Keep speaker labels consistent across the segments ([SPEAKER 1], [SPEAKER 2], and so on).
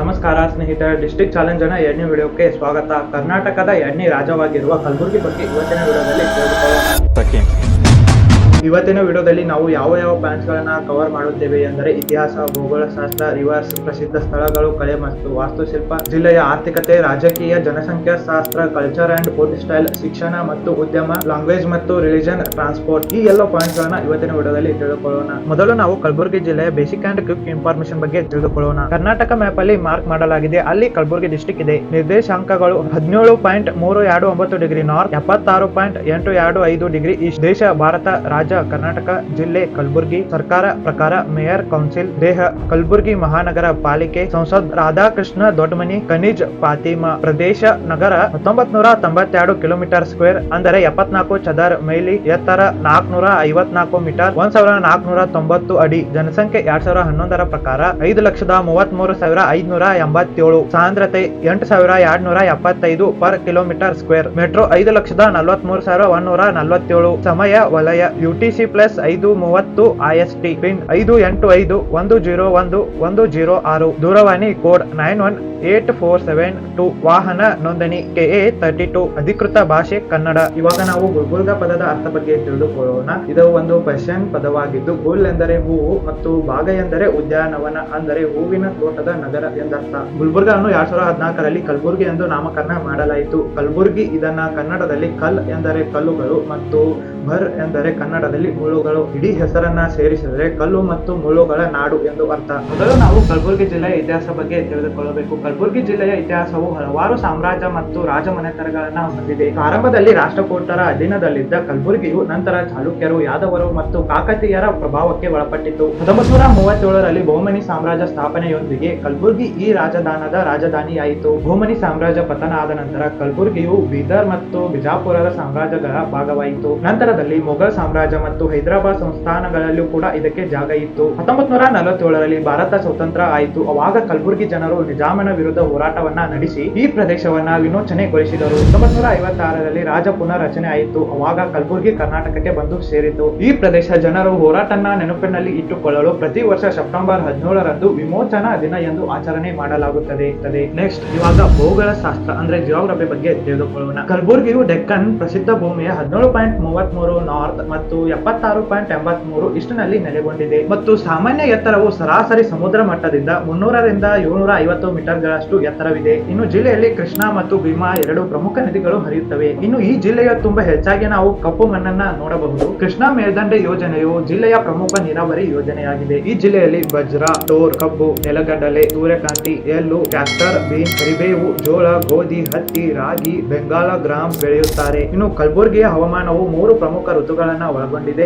[SPEAKER 1] ನಮಸ್ಕಾರ ಸ್ನೇಹಿತರ. ಡಿಸ್ಟ್ರಿಕ್ಟ್ ಚಾಲೆಂಜರ್ನ ಎಣ್ಣೆ ವಿಡಿಯೋಕ್ಕೆ ಸ್ವಾಗತ. ಕರ್ನಾಟಕದ ಎಣ್ಣೆ ರಾಜ್ಯವಾಗಿರುವ ಕಲಬುರಗಿ ಬಗ್ಗೆ ಇವತ್ತಿನ ವಿಡಿಯೋದಲ್ಲಿ ಇವತ್ತಿನ ವಿಡಿಯೋದಲ್ಲಿ ನಾವು ಯಾವ ಯಾವ ಪಾಯಿಂಟ್ಸ್ ಗಳನ್ನ ಕವರ್ ಮಾಡುತ್ತೇವೆ ಎಂದರೆ ಇತಿಹಾಸ, ಭೂಗೋಳಶಾಸ್ತ್ರ, ರಿವರ್ಸ್, ಪ್ರಸಿದ್ಧ ಸ್ಥಳಗಳು, ಕಲೆ ಮತ್ತು ವಾಸ್ತುಶಿಲ್ಪ, ಜಿಲ್ಲೆಯ ಆರ್ಥಿಕತೆ, ರಾಜಕೀಯ, ಜನಸಂಖ್ಯಾ ಶಾಸ್ತ್ರ ಕಲ್ಚರ್ ಅಂಡ್ ಫುಡ್ ಸ್ಟೈಲ್ ಶಿಕ್ಷಣ ಮತ್ತು ಉದ್ಯಮ ಲ್ಯಾಂಗ್ವೇಜ್ ಮತ್ತು ರಿಲಿಜನ್ ಟ್ರಾನ್ಸ್ಪೋರ್ಟ್ ಈ ಎಲ್ಲ ಪಾಯಿಂಟ್ಗಳನ್ನ ಇವತ್ತಿನ ವಿಡಿಯೋದಲ್ಲಿ ತಿಳಿದುಕೊಳ್ಳೋಣ ಮೊದಲು ನಾವು ಕಲಬುರಗಿ ಜಿಲ್ಲೆಯ ಬೇಸಿಕ್ ಅಂಡ್ ಕ್ವಿಕ್ ಇನ್ಫಾರ್ಮೇಶನ್ ಬಗ್ಗೆ ತಿಳಿದುಕೊಳ್ಳೋಣ. ಕರ್ನಾಟಕ ಮ್ಯಾಪ್ ಅಲ್ಲಿ ಮಾರ್ಕ್ ಮಾಡಲಾಗಿದೆ. ಅಲ್ಲಿ ಕಲಬುರಗಿ ಡಿಸ್ಟಿಕ್ ಇದೆ. ನಿರ್ದೇಶಾಂಕಗಳು ಹದಿನೇಳು ಪಾಯಿಂಟ್ ಮೂರು ಎರಡು ಒಂಬತ್ತು ಡಿಗ್ರಿ ನಾರ್ತ್ ಎಪ್ಪತ್ತಾರು ಪಾಯಿಂಟ್ ಎಂಟು ಎರಡು ಐದು ಡಿಗ್ರಿ ಈಸ್ಟ್ ದೇಶ, ಭಾರತ, ರಾಜ್ಯ ಕರ್ನಾಟಕ ಜಿಲ್ಲೆ ಕಲಬುರಗಿ ಸರ್ಕಾರ ಪ್ರಕಾರ ಮೇಯರ್ ಕೌನ್ಸಿಲ್ ದೇಹ ಕಲಬುರಗಿ ಮಹಾನಗರ ಪಾಲಿಕೆ ಸಂಸದ್ ರಾಧಾಕೃಷ್ಣ ದೊಡ್ಡಮನಿ ಖನಿಜ್ ಫಾತಿಮಾ ಪ್ರದೇಶ ನಗರ ಹತ್ತೊಂಬತ್ ನೂರ ತೊಂಬತ್ತೆರಡು ಕಿಲೋಮೀಟರ್ ಸ್ಕ್ವೇರ್ ಅಂದರೆ ಎಪ್ಪತ್ನಾಲ್ಕು ಚದರ್ ಮೈಲಿ ಎತ್ತರ ನಾಲ್ಕನೂರ ಐವತ್ನಾಲ್ಕು ಮೀಟರ್ ಒಂದ್ ಸಾವಿರ ನಾಲ್ಕನೂರ ತೊಂಬತ್ತು ಅಡಿ ಜನಸಂಖ್ಯೆ ಎರಡ್ ಸಾವಿರದ ಹನ್ನೊಂದರ ಪ್ರಕಾರ ಐದು ಲಕ್ಷದ ಮೂವತ್ತ್ ಮೂರು ಸಾವಿರ ಐದ್ನೂರ ಎಂಬತ್ತೇಳು ಸಾಂದ್ರತೆ ಎಂಟು ಸಾವಿರ ಎರಡ್ನೂರ ಎಪ್ಪತ್ತೈದು ಪರ್ ಕಿಲೋಮೀಟರ್ ಸ್ಕ್ವೇರ್. ಮೆಟ್ರೋ ಐದು ಲಕ್ಷದ ನಲವತ್ತ್ ಮೂರು ಸಾವಿರ ಒಂದೂರ ನಲವತ್ತೇಳು ಸಮಯ ವಲಯ ಯುಟಿಸಿ ಪ್ಲಸ್ ಐದು ಮೂವತ್ತು ಐಎಸ್ಟಿ ಪಿನ್ ಐದು ಎಂಟು ಐದು ಒಂದು ಜೀರೋ ಒಂದು ಒಂದು ಜೀರೋ ಆರು. ದೂರವಾಣಿ code nine one eight four seven two ವಾಹನ ನೋಂದಣಿ ಕೆಎ ತರ್ಟಿ ಟು ಅಧಿಕೃತ ಭಾಷೆ ಕನ್ನಡ. ಇವಾಗ ನಾವು ಗುಲ್ಗುಲ್ಗ ಪದದ ಅರ್ಥ ಬಗ್ಗೆ ತಿಳಿದುಕೊಳ್ಳೋಣ. ಇದು ಒಂದು ಪರ್ಷಿಯನ್ ಪದವಾಗಿದ್ದು ಗುಲ್ ಎಂದರೆ ಹೂವು ಮತ್ತು ಭಾಗ ಎಂದರೆ ಉದ್ಯಾನವನ ಅಂದರೆ ಹೂವಿನ ತೋಟದ ನಗರ ಎಂದರ್ಥ. ಗುಲ್ಬರ್ಗ ಅನ್ನು ಎರಡ್ ಸಾವಿರದ ಹದಿನಾಲ್ಕರಲ್ಲಿ ಕಲಬುರ್ಗಿ ಎಂದು ನಾಮಕರಣ ಮಾಡಲಾಯಿತು. ಕಲಬುರ್ಗಿ ಇದನ್ನ ಕನ್ನಡದಲ್ಲಿ ಕಲ್ ಎಂದರೆ ಕಲ್ಲುಗಳು ಮತ್ತು ಭರ್ ಎಂದರೆ ಕನ್ನಡದಲ್ಲಿ ಮುಳ್ಳುಗಳು ಇಡೀ ಹೆಸರನ್ನ ಸೇರಿಸಿದರೆ ಕಲ್ಲು ಮತ್ತು ಮುಳ್ಳುಗಳ ನಾಡು ಎಂದು ಅರ್ಥ. ಮೊದಲು ನಾವು ಕಲಬುರಗಿ ಜಿಲ್ಲೆಯ ಇತಿಹಾಸ ಬಗ್ಗೆ ತಿಳಿದುಕೊಳ್ಳಬೇಕು. ಕಲಬುರಗಿ ಜಿಲ್ಲೆಯ ಇತಿಹಾಸವು ಹಲವಾರು ಸಾಮ್ರಾಜ್ಯ ಮತ್ತು ರಾಜಮನೆತನಗಳನ್ನ ಹೊಂದಿದೆ. ಆರಂಭದಲ್ಲಿ ರಾಷ್ಟ್ರಕೂಟರ ಅಧೀನದಲ್ಲಿದ್ದ ಕಲಬುರಗಿಯು ನಂತರ ಚಾಲುಕ್ಯರು, ಯಾದವರು ಮತ್ತು ಕಾಕತೀಯರ ಪ್ರಭಾವಕ್ಕೆ ಒಳಪಟ್ಟಿತು. ಹತ್ತೊಂಬತ್ತು ಮೂವತ್ತೇಳರಲ್ಲಿ ಬಹುಮನಿ ಸಾಮ್ರಾಜ್ಯ ಸ್ಥಾಪನೆಯೊಂದಿಗೆ ಕಲಬುರಗಿ ಈ ರಾಜಧಾನದ ರಾಜಧಾನಿಯಾಯಿತು. ಬಹುಮನಿ ಸಾಮ್ರಾಜ್ಯ ಪತನ ಆದ ನಂತರ ಕಲಬುರಗಿಯು ಬೀದರ್ ಮತ್ತು ಬಿಜಾಪುರದ ಸಾಮ್ರಾಜ್ಯಗಳ ಭಾಗವಾಯಿತು. ನಂತರದಲ್ಲಿ ಮೊಘಲ್ ಸಾಮ್ರಾಜ್ಯ ಮತ್ತು ಹೈದರಾಬಾದ್ ಸಂಸ್ಥಾನಗಳಲ್ಲೂ ಕೂಡ ಇದಕ್ಕೆ ಜಾಗ ಇತ್ತು. ಹತ್ತೊಂಬತ್ ನೂರ ನಲವತ್ತೇಳರಲ್ಲಿ ಭಾರತ ಸ್ವತಂತ್ರ ಆಯಿತು. ಅವಾಗ ಕಲಬುರಗಿ ಜನರು ನಿಜಾಮನ ವಿರುದ್ಧ ಹೋರಾಟವನ್ನ ನಡೆಸಿ ಈ ಪ್ರದೇಶವನ್ನ ವಿಮೋಚನೆಗೊಳಿಸಿದರು ಹತ್ತೊಂಬತ್ ನೂರ ಐವತ್ತಾರರಲ್ಲಿ ರಾಜ ಪುನರ್ರಚನೆ ಆಯಿತು. ಅವಾಗ ಕಲಬುರಗಿ ಕರ್ನಾಟಕಕ್ಕೆ ಬಂದು ಸೇರಿತು. ಈ ಪ್ರದೇಶ ಜನರು ಹೋರಾಟನ ನೆನಪಿನಲ್ಲಿ ಇಟ್ಟುಕೊಳ್ಳಲು ಪ್ರತಿ ವರ್ಷ ಸೆಪ್ಟೆಂಬರ್ ಹದಿನೇಳರಂದು ವಿಮೋಚನಾ ದಿನ ಎಂದು ಆಚರಣೆ ಮಾಡಲಾಗುತ್ತದೆ. ನೆಕ್ಸ್ಟ್, ಇವಾಗ ಭೂಗೋಳ ಶಾಸ್ತ್ರ ಅಂದ್ರೆ ಜಿಯೋಗ್ರಫಿ ಬಗ್ಗೆ ತಿಳಿದುಕೊಳ್ಳೋಣ. ಕಲಬುರಗಿಯು ಡೆಕ್ಕನ್ ಪ್ರಸಿದ್ಧ ಭೂಮಿಯ ಹದಿನೇಳು ಪಾಯಿಂಟ್ ಮೂವತ್ತ್ ಮೂರು ನಾರ್ತ್ ಮತ್ತು ಎಪ್ಪತ್ತಾರು ಪಾಯಿಂಟ್ ಎಂಬತ್ ಮೂರು ಇಷ್ಟನಲ್ಲಿ ನೆಲೆಗೊಂಡಿದೆ. ಮತ್ತು ಸಾಮಾನ್ಯ ಎತ್ತರವು ಸರಾಸರಿ ಸಮುದ್ರ ಮಟ್ಟದಿಂದ ಮುನ್ನೂರರಿಂದ ಏಳ್ನೂರ ಐವತ್ತು ಮೀಟರ್ಗಳಷ್ಟು ಎತ್ತರವಿದೆ. ಇನ್ನು ಜಿಲ್ಲೆಯಲ್ಲಿ ಕೃಷ್ಣಾ ಮತ್ತು ಭೀಮಾ ಎರಡು ಪ್ರಮುಖ ನದಿಗಳು ಹರಿಯುತ್ತವೆ. ಇನ್ನು ಈ ಜಿಲ್ಲೆಯ ತುಂಬಾ ಹೆಚ್ಚಾಗಿ ನಾವು ಕಪ್ಪು ಮಣ್ಣನ್ನ ನೋಡಬಹುದು. ಕೃಷ್ಣಾ ಮೇಲ್ದಂಡೆ ಯೋಜನೆಯು ಜಿಲ್ಲೆಯ ಪ್ರಮುಖ ನೀರಾವರಿ ಯೋಜನೆಯಾಗಿದೆ. ಈ ಜಿಲ್ಲೆಯಲ್ಲಿ ವಜ್ರ, ಟೋರ್, ಕಬ್ಬು, ನೆಲಗಡಲೆ, ಸೂರ್ಯಕಾಂತಿ ಎಳ್ಳು ಟ್ರ್ಯಾಕ್ಟರ್ ಬೀನ್ ಕರಿಬೇವು, ಜೋಳ, ಗೋಧಿ, ಹತ್ತಿ, ರಾಗಿ, ಬೆಂಗಾಲ ಗ್ರಾಮ್ ಬೆಳೆಯುತ್ತಾರೆ. ಇನ್ನು ಕಲಬುರಗಿಯ ಹವಾಮಾನವು ಮೂರು ಪ್ರಮುಖ ಋತುಗಳನ್ನ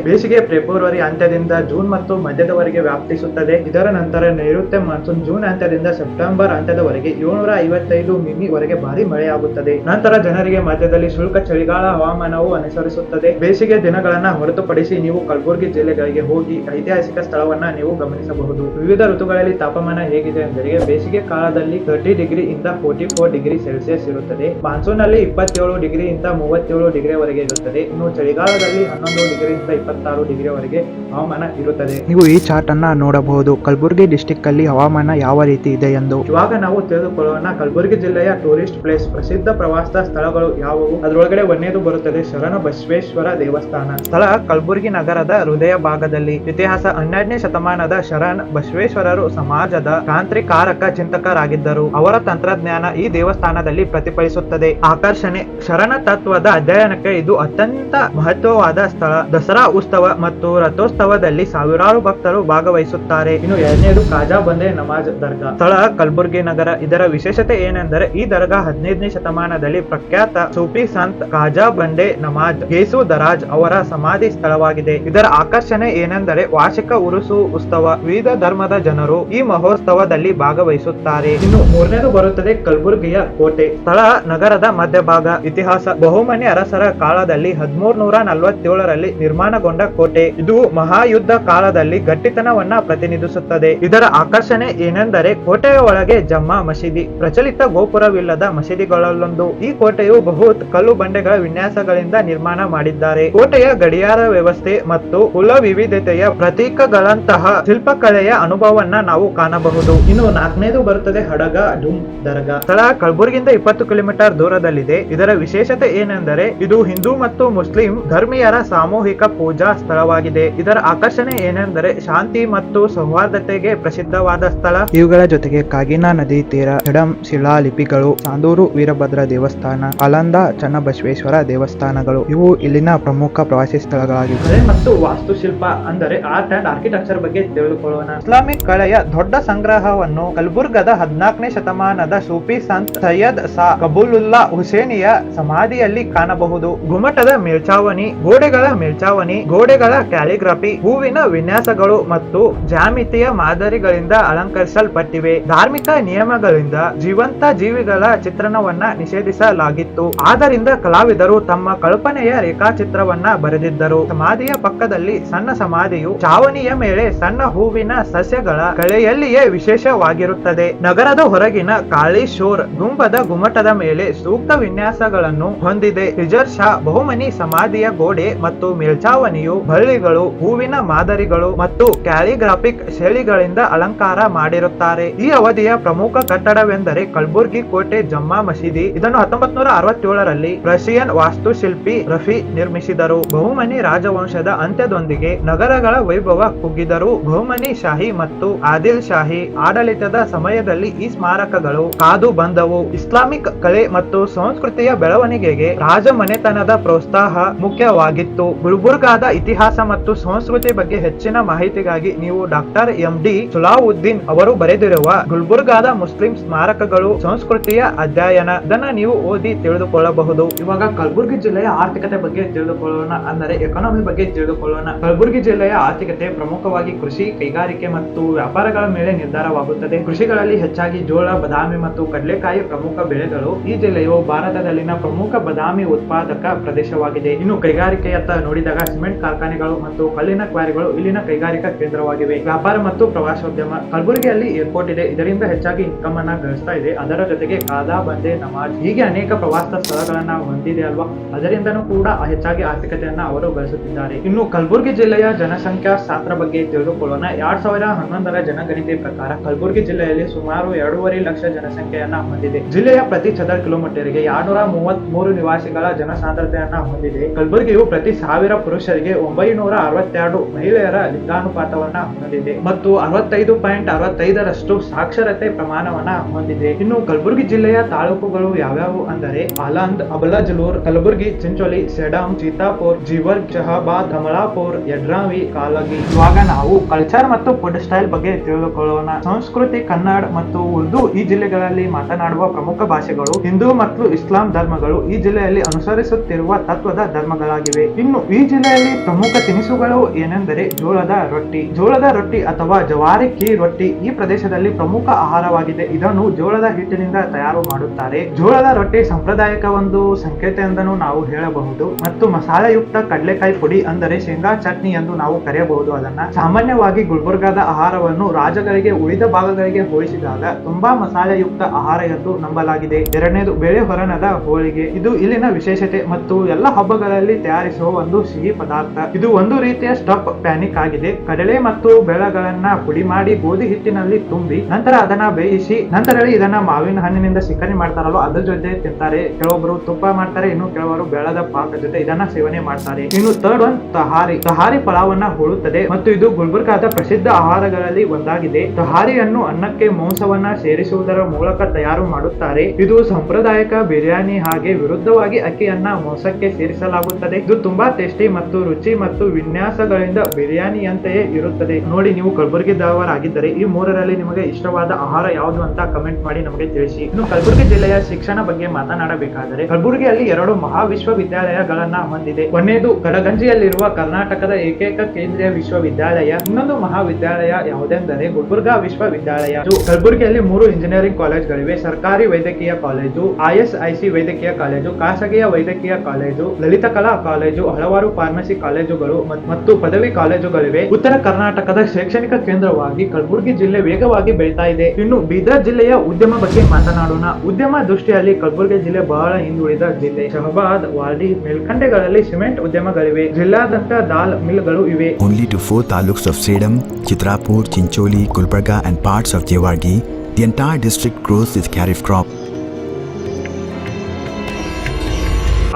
[SPEAKER 1] ಬೇಸಿಗೆ ಫೆಬ್ರವರಿ ಅಂತ್ಯದಿಂದ ಜೂನ್ ಮತ್ತು ಮಧ್ಯದವರೆಗೆ ವ್ಯಾಪಿಸುತ್ತದೆ ಇದರ ನಂತರ ನೈಋತ್ಯ ಮಾನ್ಸೂನ್ ಜೂನ್ ಅಂತ್ಯದಿಂದ ಸೆಪ್ಟೆಂಬರ್ ಅಂತ್ಯದವರೆಗೆ ಏಳ್ನೂರ ಐವತ್ತೈದು ಮಿಮಿ ವರೆಗೆ ಭಾರಿ ಮಳೆಯಾಗುತ್ತದೆ. ನಂತರ ಜನರಿಗೆ ಮಧ್ಯದಲ್ಲಿ ಶುಲ್ಕ ಚಳಿಗಾಲ ಹವಾಮಾನವು ಅನುಸರಿಸುತ್ತದೆ. ಬೇಸಿಗೆ ದಿನಗಳನ್ನ ಹೊರತುಪಡಿಸಿ ನೀವು ಕಲಬುರಗಿ ಜಿಲ್ಲೆಗಳಿಗೆ ಹೋಗಿ ಐತಿಹಾಸಿಕ ಸ್ಥಳವನ್ನ ನೀವು ಗಮನಿಸಬಹುದು. ವಿವಿಧ ಋತುಗಳಲ್ಲಿ ತಾಪಮಾನ ಹೇಗಿದೆ ಎಂದರೆ ಬೇಸಿಗೆ ಕಾಲದಲ್ಲಿ ತರ್ಟಿ ಡಿಗ್ರಿ ಇಂದ ಫೋರ್ಟಿ ಫೋರ್ ಡಿಗ್ರಿ ಸೆಲ್ಸಿಯಸ್ ಇರುತ್ತದೆ. ಮಾನ್ಸೂನ್ನಲ್ಲಿ ಇಪ್ಪತ್ತೇಳು ಡಿಗ್ರಿ ಇಂದ ಮೂವತ್ತೇಳು ಡಿಗ್ರಿ ವರೆಗೆ ಇರುತ್ತದೆ. ಇನ್ನು ಚಳಿಗಾಲದಲ್ಲಿ ಹನ್ನೊಂದು ಡಿಗ್ರಿ ಇಂದ ಇಪ್ಪತ್ತಾರು ಡಿಗ್ರಿ ವರೆಗೆ ಹವಾಮಾನ ಇರುತ್ತದೆ.
[SPEAKER 2] ನೀವು ಈ ಚಾರ್ಟ್ ಅನ್ನ ನೋಡಬಹುದು. ಕಲಬುರಗಿ ಡಿಸ್ಟಿಕ್ ಅಲ್ಲಿ ಹವಾಮಾನ ಯಾವ ರೀತಿ ಇದೆ ಎಂದು.
[SPEAKER 1] ಇವಾಗ ನಾವು ತಿಳಿದುಕೊಳ್ಳೋಣ ಕಲಬುರಗಿ ಜಿಲ್ಲೆಯ ಟೂರಿಸ್ಟ್ ಪ್ಲೇಸ್ ಪ್ರಸಿದ್ಧ ಪ್ರವಾಸದ ಸ್ಥಳಗಳು ಯಾವುವು? ಅದರೊಳಗಡೆ ಒಂದೇದು ಬರುತ್ತದೆ ಶರಣ ಬಸವೇಶ್ವರ ದೇವಸ್ಥಾನ. ಸ್ಥಳ ಕಲಬುರಗಿ ನಗರದ ಹೃದಯ ಭಾಗದಲ್ಲಿ. ಇತಿಹಾಸ ಹನ್ನೆರಡನೇ ಶತಮಾನದ ಶರಣ ಬಸವೇಶ್ವರರು ಸಮಾಜದ ಕ್ರಾಂತಿಕಾರಕ ಚಿಂತಕರಾಗಿದ್ದರು. ಅವರ ತಂತ್ರಜ್ಞಾನ ಈ ದೇವಸ್ಥಾನದಲ್ಲಿ ಪ್ರತಿಫಲಿಸುತ್ತದೆ. ಆಕರ್ಷಣೆ ಶರಣ ತತ್ವದ ಅಧ್ಯಯನಕ್ಕೆ ಇದು ಅತ್ಯಂತ ಮಹತ್ವವಾದ ಸ್ಥಳ. ದಸರಾ ಉತ್ಸವ ಮತ್ತು ರಥೋತ್ಸವದಲ್ಲಿ ಸಾವಿರಾರು ಭಕ್ತರು ಭಾಗವಹಿಸುತ್ತಾರೆ. ಇನ್ನು ಎರಡನೇದು ಕಾಜಾ ಬಂದೆ ನಮಾಜ್ ದರ್ಗಾ. ಸ್ಥಳ ಕಲಬುರ್ಗಿ ನಗರ. ಇದರ ವಿಶೇಷತೆ ಏನೆಂದರೆ ಈ ದರ್ಗಾ ಹದಿನೈದನೇ ಶತಮಾನದಲ್ಲಿ ಪ್ರಖ್ಯಾತ ಸೂಫಿ ಸಂತ್ ಕಾಜಾ ಬಂಡೆ ನಮಾಜ್ ಗೇಸು ದರಾಜ್ ಅವರ ಸಮಾಧಿ ಸ್ಥಳವಾಗಿದೆ. ಇದರ ಆಕರ್ಷಣೆ ಏನೆಂದರೆ ವಾರ್ಷಿಕ ಉರುಸು ಉತ್ಸವ. ವಿವಿಧ ಧರ್ಮದ ಜನರು ಈ ಮಹೋತ್ಸವದಲ್ಲಿ ಭಾಗವಹಿಸುತ್ತಾರೆ. ಇನ್ನು ಮೂರನೇದು ಬರುತ್ತದೆ ಕಲಬುರ್ಗಿಯ ಕೋಟೆ. ಸ್ಥಳ ನಗರದ ಮಧ್ಯಭಾಗ. ಇತಿಹಾಸ. ಬಹುಮನಿ ಅರಸರ ಕಾಲದಲ್ಲಿ ಹದಿಮೂರ್ ನೂರ ನಲವತ್ತೇಳರಲ್ಲಿ ನಿರ್ಮಾಣಗೊಂಡ ಕೋಟೆ. ಇದು ಮಹಾಯುದ್ಧ ಕಾಲದಲ್ಲಿ ಗಟ್ಟಿತನವನ್ನ ಪ್ರತಿನಿಧಿಸುತ್ತದೆ. ಇದರ ಆಕರ್ಷಣೆ ಏನೆಂದರೆ ಕೋಟೆಯ ಒಳಗೆ ಜಮ್ಮಾ ಮಸೀದಿ. ಪ್ರಚಲಿತ ಗೋಪುರವಿಲ್ಲದ ಮಸೀದಿಗಳಲ್ಲೊಂದು. ಈ ಕೋಟೆಯು ಬಹು ಕಲ್ಲು ಬಂಡೆಗಳ ವಿನ್ಯಾಸಗಳಿಂದ ನಿರ್ಮಾಣ ಮಾಡಿದ್ದಾರೆ. ಕೋಟೆಯ ಗಡಿಯಾರ ವ್ಯವಸ್ಥೆ ಮತ್ತು ಕುಲ ವಿವಿಧತೆಯ ಪ್ರತೀಕಗಳಂತಹ ಶಿಲ್ಪಕಲೆಯ ಅನುಭವವನ್ನ ನಾವು ಕಾಣಬಹುದು. ಇನ್ನು ನಾಲ್ಕನೇದು ಬರುತ್ತದೆ ಹಡಗ ಡುಮ್ ದರ್ಗಾ. ಸ್ಥಳ ಕಲಬುರಗಿಯಿಂದ ಇಪ್ಪತ್ತು ಕಿಲೋಮೀಟರ್ ದೂರದಲ್ಲಿದೆ. ಇದರ ವಿಶೇಷತೆ ಏನೆಂದರೆ ಇದು ಹಿಂದೂ ಮತ್ತು ಮುಸ್ಲಿಂ ಧರ್ಮೀಯರ ಸಾಮೂಹಿಕ ಪೂಜಾ ಸ್ಥಳವಾಗಿದೆ. ಇದರ ಆಕರ್ಷಣೆ ಏನೆಂದರೆ ಶಾಂತಿ ಮತ್ತು ಸೌಹಾರ್ದತೆಗೆ ಪ್ರಸಿದ್ಧವಾದ ಸ್ಥಳ.
[SPEAKER 2] ಇವುಗಳ ಜೊತೆಗೆ ಕಾಗಿನಾ ನದಿ, ತೀರ ಹಿಡಂ ಶಿಲಾಲಿಪಿಗಳು, ಸಾಂದೂರು ವೀರಭದ್ರ ದೇವಸ್ಥಾನ, ಅಲಂದ ಚನ್ನಬಸವೇಶ್ವರ ದೇವಸ್ಥಾನಗಳು. ಇವು ಇಲ್ಲಿನ ಪ್ರಮುಖ ಪ್ರವಾಸಿ ಸ್ಥಳಗಳಾಗಿವೆ.
[SPEAKER 1] ಮತ್ತು ವಾಸ್ತುಶಿಲ್ಪ ಅಂದರೆ ಆರ್ಟ್ ಅಂಡ್ ಆರ್ಕಿಟೆಕ್ಚರ್ ಬಗ್ಗೆ ತಿಳಿದುಕೊಳ್ಳೋಣ. ಇಸ್ಲಾಮಿಕ್ ಕಲೆಯ ದೊಡ್ಡ ಸಂಗ್ರಹವನ್ನು ಕಲಬುರ್ಗದ ಹದಿನಾಲ್ಕನೇ ಶತಮಾನದ ಸೂಫಿ ಸಂತ್ ಸೈಯದ್ ಸಾ ಕಬೂಲುಲ್ಲಾ ಹುಸೇನಿಯ ಸಮಾಧಿಯಲ್ಲಿ ಕಾಣಬಹುದು. ಗುಮ್ಮಟದ ಮೇಲ್ಚಾವಣಿ ಗೋಡೆಗಳ ಮೇಲ್ಚಾವಣಿ ಗೋಡೆಗಳ ಕ್ಯಾಲಿಗ್ರಫಿ, ಹೂವಿನ ವಿನ್ಯಾಸಗಳು ಮತ್ತು ಜಾಮಿತಿಯ ಮಾದರಿಗಳಿಂದ ಅಲಂಕರಿಸಲ್ಪಟ್ಟಿವೆ. ಧಾರ್ಮಿಕ ನಿಯಮಗಳಿಂದ ಜೀವಂತ ಜೀವಿಗಳ ಚಿತ್ರಣವನ್ನ ನಿಷೇಧಿಸಲಾಗಿತ್ತು. ಆದ್ದರಿಂದ ಕಲಾವಿದರು ತಮ್ಮ ಕಲ್ಪನೆಯ ರೇಖಾಚಿತ್ರವನ್ನ ಬರೆದಿದ್ದರು. ಸಮಾಧಿಯ ಪಕ್ಕದಲ್ಲಿ ಸಣ್ಣ ಸಮಾಧಿಯು ಚಾವಣಿಯ ಮೇಲೆ ಸಣ್ಣ ಹೂವಿನ ಸಸ್ಯಗಳ ಕಳೆಯಲ್ಲಿಯೇ ವಿಶೇಷವಾಗಿರುತ್ತದೆ. ನಗರದ ಹೊರಗಿನ ಕಾಳಿ ಶೋರ್ ಗುಂಬದ ಗುಮ್ಮಟದ ಮೇಲೆ ಸೂಕ್ತ ವಿನ್ಯಾಸಗಳನ್ನು ಹೊಂದಿದೆ. ಹಿಜರ್ ಶಾ ಬಹುಮನಿ ಸಮಾಧಿಯ ಗೋಡೆ ಮತ್ತು ಮೇಲ್ಚಾವಣಿಯು ಬಳ್ಳಿಗಳು, ಹೂವಿನ ಮಾದರಿಗಳು ಮತ್ತು ಕ್ಯಾಲಿಗ್ರಾಫಿಕ್ ಶೈಲಿಗಳಿಂದ ಅಲಂಕಾರ ಮಾಡಿರುತ್ತಾರೆ. ಈ ಅವಧಿಯ ಪ್ರಮುಖ ಕಟ್ಟಡವೆಂದರೆ ಕಲ್ಬುರ್ಗಿ ಕೋಟೆ ಜಮ್ಮಾ ಮಸೀದಿ. ಇದನ್ನು ಹತ್ತೊಂಬತ್ ನೂರ ಅರವತ್ತೇಳರಲ್ಲಿ ರಷ್ಯನ್ ವಾಸ್ತುಶಿಲ್ಪಿ ರಫಿ ನಿರ್ಮಿಸಿದರು. ಬಹುಮನಿ ರಾಜವಂಶದ ಅಂತ್ಯದೊಂದಿಗೆ ನಗರಗಳ ವೈಭವ ಕುಗ್ಗಿದರು. ಬಹುಮನಿ ಶಾಹಿ ಮತ್ತು ಆದಿಲ್ ಶಾಹಿ ಆಡಳಿತದ ಸಮಯದಲ್ಲಿ ಈ ಸ್ಮಾರಕಗಳು ಕಾದು ಬಂದವು. ಇಸ್ಲಾಮಿಕ್ ಕಲೆ ಮತ್ತು ಸಂಸ್ಕೃತಿಯ ಬೆಳವಣಿಗೆಗೆ ರಾಜಮನೆತನದ ಪ್ರೋತ್ಸಾಹ ಮುಖ್ಯವಾಗಿತ್ತು. ಗುಲ್ಬುರ್ಗಾದ ಇತಿಹಾಸ ಮತ್ತು ಸಂಸ್ಕೃತಿ ಬಗ್ಗೆ ಹೆಚ್ಚಿನ ಮಾಹಿತಿಗಾಗಿ ನೀವು ಡಾಕ್ಟರ್ ಎಂ ಡಿ ಸುಲಾವುದ್ದೀನ್ ಅವರು ಬರೆದಿರುವ ಗುಲ್ಬುರ್ಗಾದ ಮುಸ್ಲಿಂ ಸ್ಮಾರಕಗಳು ಸಂಸ್ಕೃತಿಯ ಅಧ್ಯಯನ. ಇದನ್ನ ನೀವು ಓದಿ ತಿಳಿದುಕೊಳ್ಳಬಹುದು. ಇವಾಗ ಕಲಬುರ್ಗಿ ಜಿಲ್ಲೆಯ ಆರ್ಥಿಕತೆ ಬಗ್ಗೆ ತಿಳಿದುಕೊಳ್ಳೋಣ. ಅಂದರೆ ಎಕಾನಮಿ ಬಗ್ಗೆ ತಿಳಿದುಕೊಳ್ಳೋಣ. ಕಲಬುರ್ಗಿ ಜಿಲ್ಲೆಯ ಆರ್ಥಿಕತೆ ಪ್ರಮುಖವಾಗಿ ಕೃಷಿ, ಕೈಗಾರಿಕೆ ಮತ್ತು ವ್ಯಾಪಾರಗಳ ಮೇಲೆ ನಿರ್ಧಾರವಾಗುತ್ತದೆ. ಕೃಷಿಗಳಲ್ಲಿ ಹೆಚ್ಚಾಗಿ ಜೋಳ, ಬದಾಮಿ ಮತ್ತು ಕಡಲೆಕಾಯಿ ಪ್ರಮುಖ ಬೆಳೆಗಳು ಈ ಜಿಲ್ಲೆಯು ಭಾರತದಲ್ಲಿನ ಪ್ರಮುಖ ಬದಾಮಿ ಉತ್ಪಾದಕ ಪ್ರದೇಶವಾಗಿದೆ. ಇನ್ನು ಕೈಗಾರಿಕೆಯತ್ತ ನೋಡಿದಾಗ ಸಿಮೆಂಟ್ ಕಾರ್ಖಾನೆಗಳು ಮತ್ತು ಕಲ್ಲಿನ ಕ್ವಾರಿಗಳು ಇಲ್ಲಿನ ಕೈಗಾರಿಕಾ ಕೇಂದ್ರವಾಗಿವೆ. ವ್ಯಾಪಾರ ಮತ್ತು ಪ್ರವಾಸೋದ್ಯಮ. ಕಲಬುರಗಿಯಲ್ಲಿ ಏರ್ಪೋರ್ಟ್ ಇದೆ. ಇದರಿಂದ ಹೆಚ್ಚಾಗಿ ಇನ್ಕಮ್ ಅನ್ನ ಗಳಿಸ್ತಾ ಇದೆ. ಅದರ ಜೊತೆಗೆ ಕಾದಾ, ಬಂದೆ, ನಮಾಜ್ ಹೀಗೆ ಅನೇಕ ಪ್ರವಾಸ ಸ್ಥಳಗಳನ್ನ ಹೊಂದಿದೆ ಅಲ್ವಾ? ಅದರಿಂದನೂ ಕೂಡ ಹೆಚ್ಚಾಗಿ ಆರ್ಥಿಕತೆಯನ್ನ ಅವರು ಬಳಸುತ್ತಿದ್ದಾರೆ ಇನ್ನು ಕಲಬುರಗಿ ಜಿಲ್ಲೆಯ ಜನಸಂಖ್ಯಾ ಶಾಸ್ತ್ರ ಬಗ್ಗೆ ತಿಳಿದುಕೊಳ್ಳೋಣ. ಎರಡ್ ಸಾವಿರ ಹನ್ನೊಂದರ ಜನಗಣತಿ ಪ್ರಕಾರ ಕಲಬುರಗಿ ಜಿಲ್ಲೆಯಲ್ಲಿ ಸುಮಾರು ಎರಡೂವರೆ ಲಕ್ಷ ಜನಸಂಖ್ಯೆಯನ್ನ ಹೊಂದಿದೆ. ಜಿಲ್ಲೆಯ ಪ್ರತಿ ಚದರ ಕಿಲೋಮೀಟರ್ಗೆ ಎರಡ್ನೂರ ಮೂವತ್ತ್ ಮೂರು ನಿವಾಸಿಗಳ ಜನಸಾಂದ್ರತೆಯನ್ನ ಹೊಂದಿದೆ. ಕಲಬುರಗಿಯು ಪ್ರತಿ ಸಾವಿರ ಪುರುಷರಿಗೆ ಒಂಬೈನೂರ ಅರವತ್ತೆರಡು ಮಹಿಳೆಯರ ಲಿಂಗಾನುಪಾತವನ್ನ ಹೊಂದಿದೆ ಮತ್ತು ಅರವತ್ತೈದು ಪಾಯಿಂಟ್ ಅರವತ್ತೈದರಷ್ಟು ಸಾಕ್ಷರತೆ ಪ್ರಮಾಣವನ್ನ ಹೊಂದಿದೆ. ಇನ್ನು ಕಲಬುರಗಿ ಜಿಲ್ಲೆಯ ತಾಲೂಕುಗಳು ಯಾವ್ಯಾವು ಅಂದರೆ ಆಲಂದ್ ಅಬಲಜಲೂರ್, ಕಲಬುರಗಿ ಚಿಂಚೋಲಿ ಸೆಡಾಮ್ ಸೀತಾಪುರ್, ಜೀವರ್ ಜಹಾಬಾದ್ ಕಮಲಾಪುರ್, ಯಡ್ರಾವಿ, ಕಾಲಗಿ. ಇವಾಗ ನಾವು ಕಲ್ಚರ್ ಮತ್ತು ಫುಡ್ ಸ್ಟೈಲ್ ಬಗ್ಗೆ ತಿಳಿದುಕೊಳ್ಳೋಣ ಸಂಸ್ಕೃತಿ, ಕನ್ನಡ ಮತ್ತು ಉರ್ದು ಈ ಜಿಲ್ಲೆಗಳಲ್ಲಿ ಮಾತನಾಡುವ ಪ್ರಮುಖ ಭಾಷೆಗಳು ಹಿಂದೂ ಮತ್ತು ಇಸ್ಲಾಂ ಧರ್ಮಗಳು ಈ ಜಿಲ್ಲೆಯಲ್ಲಿ ಅನುಸರಿಸುತ್ತಿರುವ ತತ್ವದ ಧರ್ಮಗಳಾಗಿವೆ. ಇನ್ನು ಈ ಜಿಲ್ಲೆಯಲ್ಲಿ ಪ್ರಮುಖ ತಿನಿಸುಗಳು ಏನೆಂದರೆ ಜೋಳದ ರೊಟ್ಟಿ. ಜೋಳದ ರೊಟ್ಟಿ ಅಥವಾ ಜವಾರಿ ರೊಟ್ಟಿ ಈ ಪ್ರದೇಶದಲ್ಲಿ ಪ್ರಮುಖ ಆಹಾರವಾಗಿದೆ. ಇದನ್ನು ಜೋಳದ ಹಿಟ್ಟಿನಿಂದ ತಯಾರು ಮಾಡುತ್ತಾರೆ. ಜೋಳದ ರೊಟ್ಟಿ ಸಾಂಪ್ರದಾಯಿಕ ಒಂದು ಸಂಕೇತ ಎಂದನು ನಾವು ಹೇಳಬಹುದು. ಮತ್ತು ಮಸಾಲೆಯುಕ್ತ ಕಡಲೆಕಾಯಿ ಪುಡಿ ಅಂದರೆ ಶೇಂಗಾ ಚಟ್ನಿ ಎಂದು ನಾವು ಕರೆಯಬಹುದು. ಅದನ್ನ ಸಾಮಾನ್ಯವಾಗಿ ಗುಲ್ಬರ್ಗಾದ ಆಹಾರವನ್ನು ರಾಜಗಳಿಗೆ ಉಳಿದ ಭಾಗಗಳಿಗೆ ಹೋಲಿಸಿದಾಗ ತುಂಬಾ ಮಸಾಲೆಯುಕ್ತ ಆಹಾರ ಎಂದು ನಂಬಲಾಗಿದೆ. ಎರಡನೇದು ಬೇಳೆ ಹೊರಣದ ಹೋಳಿಗೆ. ಇದು ಇಲ್ಲಿನ ವಿಶೇಷತೆ ಮತ್ತು ಎಲ್ಲ ಹಬ್ಬಗಳಲ್ಲಿ ತಯಾರಿಸುವ ಒಂದು ಸಿಹಿ ಪದಾರ್ಥ. ಇದು ಒಂದು ರೀತಿಯ ಸ್ಟಫ್ ಪ್ಯಾನಿಕ್ ಆಗಿದೆ. ಕಡಲೆ ಮತ್ತು ಬೆಳೆಗಳನ್ನ ಪುಡಿ ಮಾಡಿ ಗೋಧಿ ಹಿಟ್ಟಿನಲ್ಲಿ ತುಂಬಿ, ನಂತರ ಅದನ್ನ ಬೇಯಿಸಿ ನಂತರ ಇದನ್ನ ಮಾವಿನ ಹಣ್ಣಿನಿಂದ ಸಿಕ್ಕನೆ ಮಾಡ್ತಾರಲ್ಲ ಅದ್ರ ಜೊತೆ ತಿಂತಾರೆ. ಕೆಲವೊಬ್ಬರು ತುಪ್ಪ ಮಾಡ್ತಾರೆ, ಇನ್ನು ಕೆಲವರು ಬೆಳದ ಪಾಕ ಜೊತೆ ಇದನ್ನ ಸೇವನೆ ಮಾಡ್ತಾರೆ. ಇನ್ನು ತರ್ಡ್ ಒನ್ ತಹಾರಿ. ತಹಾರಿ ಪಲಾವನ್ನ ಹೋಳುತ್ತದೆ ಮತ್ತು ಇದು ಗುಲ್ಬರ್ಗಾದ ಪ್ರಸಿದ್ಧ ಆಹಾರಗಳಲ್ಲಿ ಒಂದಾಗಿದೆ. ತಹಾರಿಯನ್ನು ಅನ್ನಕ್ಕೆ ಮಾಂಸವನ್ನ ಸೇರಿಸುವುದರ ಮೂಲಕ ತಯಾರು ಮಾಡುತ್ತಾರೆ. ಇದು ಸಾಂಪ್ರದಾಯಿಕ ಬಿರಿಯಾನಿ ಹಾಗೆ ವಿರುದ್ಧವಾಗಿ ಅಕ್ಕಿಯನ್ನ ಮಾಂಸಕ್ಕೆ ಸೇರಿಸಲಾಗುತ್ತದೆ. ಇದು ತುಂಬಾ ಟೇಸ್ಟಿ ಮತ್ತು ರುಚಿ ಮತ್ತು ವಿನ್ಯಾಸಗಳಿಂದ ಬಿರಿಯಾನಿಯಂತೆಯೇ ಇರುತ್ತದೆ. ನೋಡಿ, ನೀವು ಕಲಬುರಗಿದವರಾಗಿದ್ದರೆ ಈ ಮೂರರಲ್ಲಿ ನಿಮಗೆ ಇಷ್ಟವಾದ ಆಹಾರ ಯಾವುದು ಅಂತ ಕಮೆಂಟ್ ಮಾಡಿ ನಮಗೆ ತಿಳಿಸಿ. ಇನ್ನು ಕಲಬುರಗಿ ಜಿಲ್ಲೆಯ ಶಿಕ್ಷಣ ಬಗ್ಗೆ ಮಾತನಾಡಬೇಕಾದರೆ, ಕಲಬುರಗಿಯಲ್ಲಿ ಎರಡು ಮಹಾವಿಶ್ವವಿದ್ಯಾಲಯಗಳನ್ನ ಹೊಂದಿದೆ. ಒಂದೇದು ಕಡಗಂಜಿಯಲ್ಲಿರುವ ಕರ್ನಾಟಕದ ಏಕೈಕ ಕೇಂದ್ರೀಯ ವಿಶ್ವವಿದ್ಯಾಲಯ, ಇನ್ನೊಂದು ಮಹಾವಿದ್ಯಾಲಯ ಯಾವುದೆಂದರೆ ಗುಲ್ಬರ್ಗಾ ವಿಶ್ವವಿದ್ಯಾಲಯ. ಕಲಬುರಗಿಯಲ್ಲಿ ಮೂರು ಇಂಜಿನಿಯರಿಂಗ್ ಕಾಲೇಜ್ಗಳಿವೆ. ಸರ್ಕಾರಿ ವೈದ್ಯಕೀಯ ಕಾಲೇಜು ಐಎಸ್ಐಸಿ ವೈದ್ಯಕೀಯ ಕಾಲೇಜು, ಖಾಸಗಿಯ ವೈದ್ಯಕೀಯ ಕಾಲೇಜು, ಲಲಿತ ಕಲಾ ಕಾಲೇಜು, ಹಲವಾರು ಫಾರ್ಮಸಿ ಕಾಲೇಜುಗಳು ಮತ್ತು ಪದವಿ ಕಾಲೇಜುಗಳಿವೆ. ಉತ್ತರ ಕರ್ನಾಟಕದ ಶೈಕ್ಷಣಿಕ ಕೇಂದ್ರವಾಗಿ ಕಲಬುರಗಿ ಜಿಲ್ಲೆ ವೇಗವಾಗಿ ಬೆಳೀತಾ ಇದೆ. ಇನ್ನು ಬೀದರ್ ಜಿಲ್ಲೆಯ ಉದ್ಯಮ ಬಗ್ಗೆ ಮಾತನಾಡೋಣ. ಉದ್ಯಮ ದೃಷ್ಟಿಯಲ್ಲಿ ಕಲಬುರಗಿ ಜಿಲ್ಲೆ ಬಹಳ ಹಿಂದುಳಿದ ಜಿಲ್ಲೆ. ಶಹಬಾದ್ ವಾರ್ಡಿ ಮೇಲ್ಕಂಡೆಗಳಲ್ಲಿ ಸಿಮೆಂಟ್ ಉದ್ಯಮಗಳಿವೆ. ಜಿಲ್ಲಾದ್ಯಂತ ದಾಲ್ ಮಿಲ್ಗಳು ಇವೆ.
[SPEAKER 3] Only to four taluks of Sedam, Chitrapur, Chincholi, Gulbarga, and parts of Jewargi the entire district grows its kharif crop.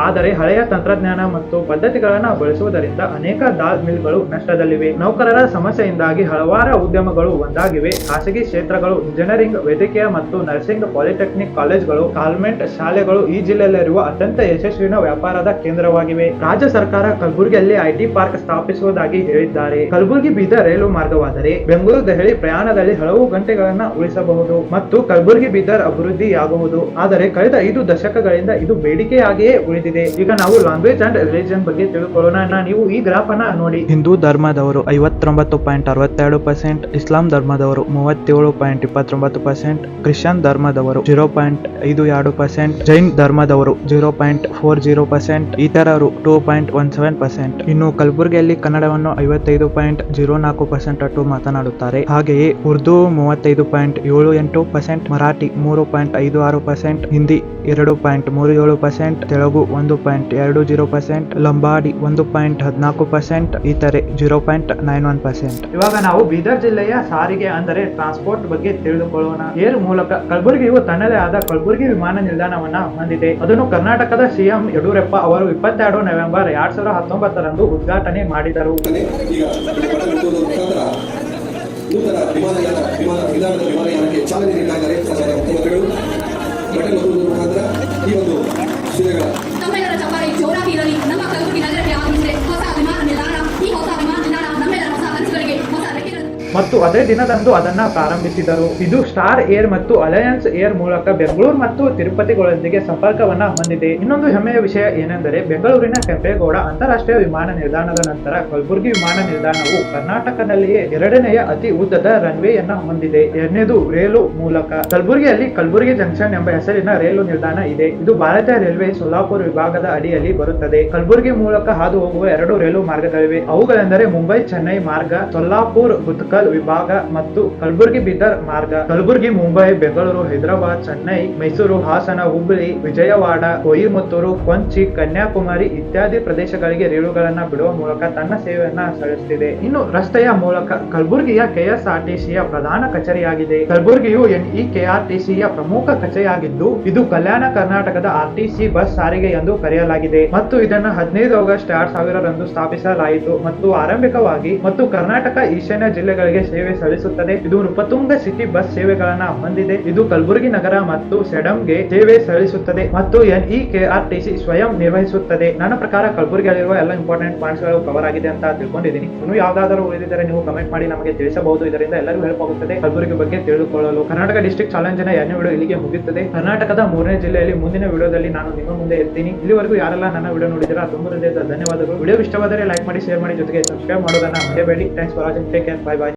[SPEAKER 1] ಆದರೆ ಹಳೆಯ ತಂತ್ರಜ್ಞಾನ ಮತ್ತು ಪದ್ಧತಿಗಳನ್ನು ಬಳಸುವುದರಿಂದ ಅನೇಕ ದಾಲ್ ಮಿಲ್ಗಳು ನಷ್ಟದಲ್ಲಿವೆ. ನೌಕರರ ಸಮಸ್ಯೆಯಿಂದಾಗಿ ಹಲವಾರು ಉದ್ಯಮಗಳು ಒಂದಾಗಿವೆ. ಖಾಸಗಿ ಕ್ಷೇತ್ರಗಳು, ಇಂಜಿನಿಯರಿಂಗ್, ವೈದ್ಯಕೀಯ ಮತ್ತು ನರ್ಸಿಂಗ್, ಪಾಲಿಟೆಕ್ನಿಕ್ ಕಾಲೇಜ್ಗಳು ಕಾಲ್ಮೆಂಟ್ ಶಾಲೆಗಳು ಈ ಜಿಲ್ಲೆಯಲ್ಲಿರುವ ಅತ್ಯಂತ ಯಶಸ್ವಿನ ವ್ಯಾಪಾರದ ಕೇಂದ್ರವಾಗಿವೆ. ರಾಜ್ಯ ಸರ್ಕಾರ ಕಲಬುರಗಿಯಲ್ಲಿ ಐಟಿ ಪಾರ್ಕ್ ಸ್ಥಾಪಿಸುವುದಾಗಿ ಹೇಳಿದ್ದಾರೆ. ಕಲಬುರಗಿ ಬೀದರ್ ರೈಲು ಮಾರ್ಗವಾದರೆ ಬೆಂಗಳೂರು ದೆಹಲಿ ಪ್ರಯಾಣದಲ್ಲಿ ಹಲವು ಗಂಟೆಗಳನ್ನ ಉಳಿಸಬಹುದು ಮತ್ತು ಕಲಬುರಗಿ ಬೀದರ್ ಅಭಿವೃದ್ಧಿಯಾಗುವುದು. ಆದರೆ ಕಳೆದ ಐದು ದಶಕಗಳಿಂದ ಇದು ಬೇಡಿಕೆಯಾಗಿಯೇ ಉಳಿದಿದೆ. ಈಗ ನಾವು ಲ್ಯಾಂಗ್ವೇಜ್ ಅಂಡ್ ರಿಲಿಜನ್ ಬಗ್ಗೆ ತಿಳ್ಕೊಳ್ಳೋಣ. ನೀವು ಈ ಗ್ರಾಫ್ ಅನ್ನ ನೋಡಿ.
[SPEAKER 2] ಹಿಂದೂ ಧರ್ಮದವರು ಐವತ್ತೊಂಬತ್ತು ಪಾಯಿಂಟ್ ಅರವತ್ತೆರಡು ಪರ್ಸೆಂಟ್ ಇಸ್ಲಾಂ ಧರ್ಮದವರು ಮೂವತ್ತೇಳು ಪಾಯಿಂಟ್ ಇಪ್ಪತ್ತೊಂಬತ್ತು ಪರ್ಸೆಂಟ್ ಕ್ರಿಶ್ಚಿಯನ್ ಧರ್ಮದವರು ಜೀರೋ ಪಾಯಿಂಟ್ ಐದು ಎರಡು ಪರ್ಸೆಂಟ್ ಜೈನ್ ಧರ್ಮದವರು zero point four zero percent ಇತರರು two point one seven percent ಇನ್ನು ಕಲಬುರಗಿಯಲ್ಲಿ ಕನ್ನಡವನ್ನು ಐವತ್ತೈದು ಪಾಯಿಂಟ್ ಜೀರೋ ನಾಲ್ಕು ಪರ್ಸೆಂಟ್ ಅಟ್ಟು ಮಾತನಾಡುತ್ತಾರೆ. ಹಾಗೆಯೇ ಉರ್ದು ಮೂವತ್ತೈದು ಪಾಯಿಂಟ್ ಏಳು ಎಂಟು ಪರ್ಸೆಂಟ್ ಮರಾಠಿ ಮೂರು ಪಾಯಿಂಟ್ ಐದು ಆರು ಪರ್ಸೆಂಟ್ ಹಿಂದಿ ಎರಡು ಪಾಯಿಂಟ್ ಮೂರು ಏಳು ಪರ್ಸೆಂಟ್ ತೆಲುಗು ಒಂದು ಪಾಯಿಂಟ್ ಎರಡು ಜೀರೋ ಪರ್ಸೆಂಟ್ ಲಂಬಾಡಿ ಒಂದು ಪಾಯಿಂಟ್ ಹದಿನಾಲ್ಕು ಪರ್ಸೆಂಟ್ ಇತರೆ zero point nine one percent.
[SPEAKER 1] ಇವಾಗ ನಾವು ಬೀದರ್ ಜಿಲ್ಲೆಯ ಸಾರಿಗೆ ಅಂದರೆ ಟ್ರಾನ್ಸ್ಪೋರ್ಟ್ ಬಗ್ಗೆ ತಿಳಿದುಕೊಳ್ಳೋಣ. ಏರ್ ಮೂಲಕ ಕಲಬುರಗಿಯು ತನ್ನದೇ ಆದ ಕಲಬುರಗಿ ವಿಮಾನ ನಿಲ್ದಾಣವನ್ನ ಹೊಂದಿದೆ. ಅದನ್ನು ಕರ್ನಾಟಕದ ಸಿಎಂ ಯಡಿಯೂರಪ್ಪ ಅವರು ಇಪ್ಪತ್ತೆರಡು ನವೆಂಬರ್ ಎರಡ್ ಸಾವಿರದ ಹತ್ತೊಂಬತ್ತರಂದು ಉದ್ಘಾಟನೆ ಮಾಡಿದರು.
[SPEAKER 4] ನೂತನ ವಿಮಾನಯಾನ ವಿಮಾನ ನಿಲ್ದಾಣದ ವಿಮಾನಯಾನಕ್ಕೆ ಚಾಲನೆ ನೀಡಿದ್ದಾರೆ ಮುಖ್ಯಮಂತ್ರಿಗಳು ಪಟ್ಟಣ ಮುಖಾಂತರ ಈ ಒಂದು
[SPEAKER 5] Non vengono a
[SPEAKER 1] ಮತ್ತು ಅದೇ ದಿನದಂದು ಅದನ್ನ ಪ್ರಾರಂಭಿಸಿದರು. ಇದು ಸ್ಟಾರ್ ಏರ್ ಮತ್ತು ಅಲಯನ್ಸ್ ಏರ್ ಮೂಲಕ ಬೆಂಗಳೂರು ಮತ್ತು ತಿರುಪತಿಗಳೊಂದಿಗೆ ಸಂಪರ್ಕವನ್ನ ಹೊಂದಿದೆ. ಇನ್ನೊಂದು ಹೆಮ್ಮೆಯ ವಿಷಯ ಏನೆಂದರೆ, ಬೆಂಗಳೂರಿನ ಕೆಂಪೇಗೌಡ ಅಂತಾರಾಷ್ಟ್ರೀಯ ವಿಮಾನ ನಿಲ್ದಾಣದ ನಂತರ ಕಲಬುರಗಿ ವಿಮಾನ ನಿಲ್ದಾಣವು ಕರ್ನಾಟಕದಲ್ಲಿಯೇ ಎರಡನೆಯ ಅತಿ ಉದ್ದದ ರನ್ವೇಯನ್ನ ಹೊಂದಿದೆ. ಎರಡನೇದು ರೈಲು ಮೂಲಕ. ಕಲಬುರಗಿಯಲ್ಲಿ ಕಲಬುರಗಿ ಜಂಕ್ಷನ್ ಎಂಬ ಹೆಸರಿನ ರೈಲು ನಿಲ್ದಾಣ ಇದೆ. ಇದು ಭಾರತೀಯ ರೈಲ್ವೆ ಸೊಲ್ಲಾಪುರ ವಿಭಾಗದ ಅಡಿಯಲ್ಲಿ ಬರುತ್ತದೆ. ಕಲಬುರಗಿ ಮೂಲಕ ಹಾದು ಹೋಗುವ ಎರಡು ರೈಲು ಮಾರ್ಗಗಳಿವೆ. ಅವುಗಳೆಂದರೆ ಮುಂಬೈ ಚೆನ್ನೈ ಮಾರ್ಗ ಸೊಲ್ಲಾಪುರ್ ಗುತ್ಕಲ್ ವಿಭಾಗ ಮತ್ತು ಕಲಬುರಗಿ ಬೀದರ್ ಮಾರ್ಗ. ಕಲಬುರಗಿ, ಮುಂಬೈ, ಬೆಂಗಳೂರು, ಹೈದರಾಬಾದ್, ಚೆನ್ನೈ, ಮೈಸೂರು, ಹಾಸನ, ಹುಬ್ಬಳ್ಳಿ, ವಿಜಯವಾಡ, ಕೊಯಿಮತ್ತೂರು, ಕೊಂಚಿ, ಕನ್ಯಾಕುಮಾರಿ ಇತ್ಯಾದಿ ಪ್ರದೇಶಗಳಿಗೆ ರೈಲುಗಳನ್ನ ಬಿಡುವ ಮೂಲಕ ತನ್ನ ಸೇವೆಯನ್ನ ಸಲ್ಲಿಸುತ್ತಿದೆ ಇನ್ನು ರಸ್ತೆಯ ಮೂಲಕ ಕಲಬುರಗಿಯ ಕೆಎಸ್ಆರ್ಟಿಸಿಯ ಪ್ರಧಾನ ಕಚೇರಿಯಾಗಿದೆ. ಕಲಬುರಗಿಯು ಈ ಕೆಆರ್ಟಿಸಿಯ ಪ್ರಮುಖ ಕಚೇರಿಯಾಗಿದ್ದು, ಇದು ಕಲ್ಯಾಣ ಕರ್ನಾಟಕದ ಆರ್ಟಿಸಿ ಬಸ್ ಸಾರಿಗೆ ಎಂದು ಕರೆಯಲಾಗಿದೆ. ಮತ್ತು ಇದನ್ನು ಹದಿನೈದು ಆಗಸ್ಟ್ ಎರಡ್ ಸಾವಿರರಂದು ಸ್ಥಾಪಿಸಲಾಯಿತು. ಮತ್ತು ಆರಂಭಿಕವಾಗಿ ಮತ್ತು ಕರ್ನಾಟಕ ಈಶಾನ್ಯ ಜಿಲ್ಲೆಗಳಿಗೆ ಸೇವೆ ಸಲ್ಲಿಸುತ್ತದೆ. ಇದು ನೃಪತುಂಗ ಸಿಟಿ ಬಸ್ ಸೇವೆಗಳನ್ನ ಹೊಂದಿದೆ. ಇದು ಕಲಬುರಗಿ ನಗರ ಮತ್ತು ಸೆಡಂಗೆ ಸೇವೆ ಸಲ್ಲಿಸುತ್ತದೆ ಮತ್ತು ಎನ್ಇ ಕೆಆರ್ಟಿಸಿ ಸ್ವಯಂ ನಿರ್ವಹಿಸುತ್ತದೆ. ನನ್ನ ಪ್ರಕಾರ ಕಲಬುರಗಿಯಲ್ಲಿರುವ ಎಲ್ಲ ಇಂಪಾರ್ಟೆಂಟ್ ಪಾಯಿಂಟ್ಸ್ಗಳು ಕವರ್ ಆಗಿದೆ ಅಂತ ತಿಳ್ಕೊಂಡಿದ್ದೀನಿ. ಇನ್ನು ಯಾವ್ದಾದ್ರು ಉಳಿದಿದ್ದರೆ ನೀವು ಕಮೆಂಟ್ ಮಾಡಿ ನಮಗೆ ತಿಳಿಸಬಹುದು. ಇದರಿಂದ ಎಲ್ಲರಿಗೂ ಹೆಲ್ಪ್ ಆಗುತ್ತದೆ. ಕಲಬುರಗಿ ಬಗ್ಗೆ ತಿಳಿದುಕೊಳ್ಳಲು ಕರ್ನಾಟಕ ಡಿಸ್ಟ್ರಿಕ್ಟ್ ಚಾಲೆಂಜಿನ ಎರಡನೇ ವಿಡಿಯೋ ಇಲ್ಲಿಗೆ ಮುಗಿಯುತ್ತದೆ. ಕರ್ನಾಟಕದ ಮೂರನೇ ಜಿಲ್ಲೆಯಲ್ಲಿ ಮುಂದಿನ ವಿಡಿಯೋದಲ್ಲಿ ನಾನು ನಿಮ್ಮ ಮುಂದೆ ಇರ್ತೀನಿ. ಇಲ್ಲಿವರೆಗೂ ಯಾರೆಲ್ಲ ನನ್ನ ವಿಡಿಯೋ ನೋಡಿದಿರಾ ತುಂಬ ಧನ್ಯವಾದಗಳು. ವಿಡಿಯೋ ಇಷ್ಟವಾದರೆ ಲೈಕ್ ಮಾಡಿ ಶೇರ್ ಮಾಡಿ, ಜೊತೆಗೆ ಸಬ್ಸ್ಕ್ರೈಬ್ ಮಾಡೋದನ್ನ ಮರೆಯಬೇಡಿ thanks for watching take care bye bye